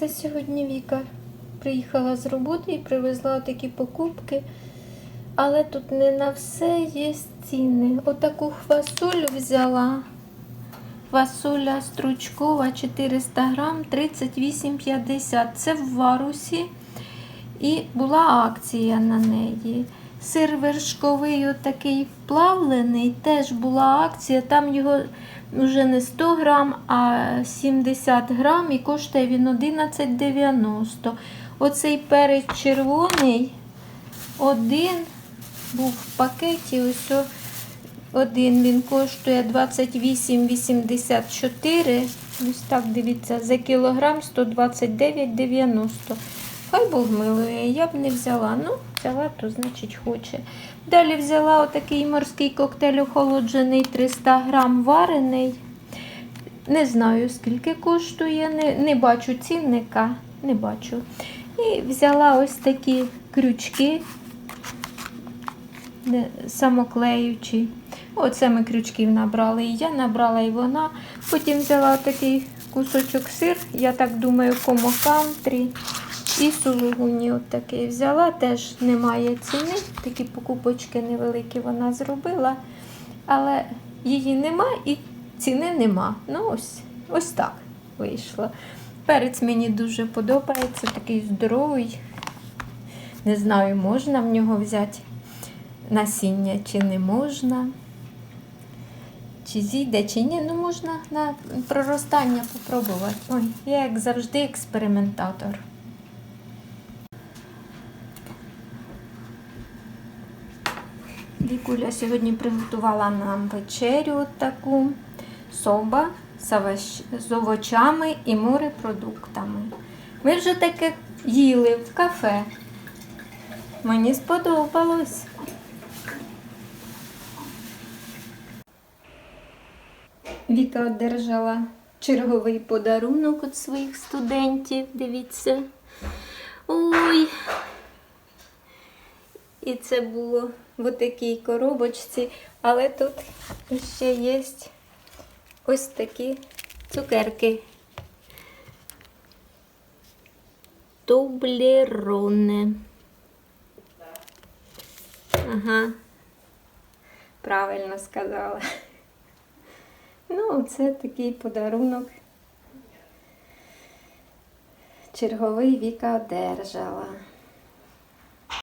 Це сьогодні Віка приїхала з роботи і привезла такі покупки. Але тут не на все є ціни. Отаку хвасолю взяла. Фасоля стручкова 400 грам 38,50. Це в варусі. І була акція на неї. Сир вершковий, отакий вплавлений, теж була акція. Там його вже не 100 грам, а 70 грам і коштує він 11,90. Оцей перець червоний один був в пакеті. Ось один він коштує 28,84. Ось так дивіться, за кілограм 129,90. Хай Бог милує, я б не взяла. Ну, взяла, то значить хоче. Далі взяла отакий морський коктейль охолоджений 300 грам варений. Не знаю, скільки коштує, не, не бачу цінника, не бачу. І взяла ось такі крючки самоклеючі. Оце ми крючків набрали. І я набрала, і вона. Потім взяла такий кусочок сир, я так думаю, комо кантрі. І сулугуні от взяла, теж немає ціни. Такі покупочки невеликі вона зробила. Але її нема і ціни нема. Ну ось, ось так вийшло. Перець мені дуже подобається, такий здоровий. Не знаю, можна в нього взяти насіння чи не можна. Чи зійде, чи ні, ну можна на проростання попробувати. Ой, я як завжди експериментатор. Вікуля сьогодні приготувала нам вечерю таку соба з овочами і морепродуктами. Ми вже таке їли в кафе. Мені сподобалось. Віка одержала черговий подарунок від своїх студентів. Дивіться. Ой. І це було в такій коробочці, але тут ще є ось такі цукерки. Тублероне. Ага. Правильно сказала. Ну, це такий подарунок. Черговий Віка одержала.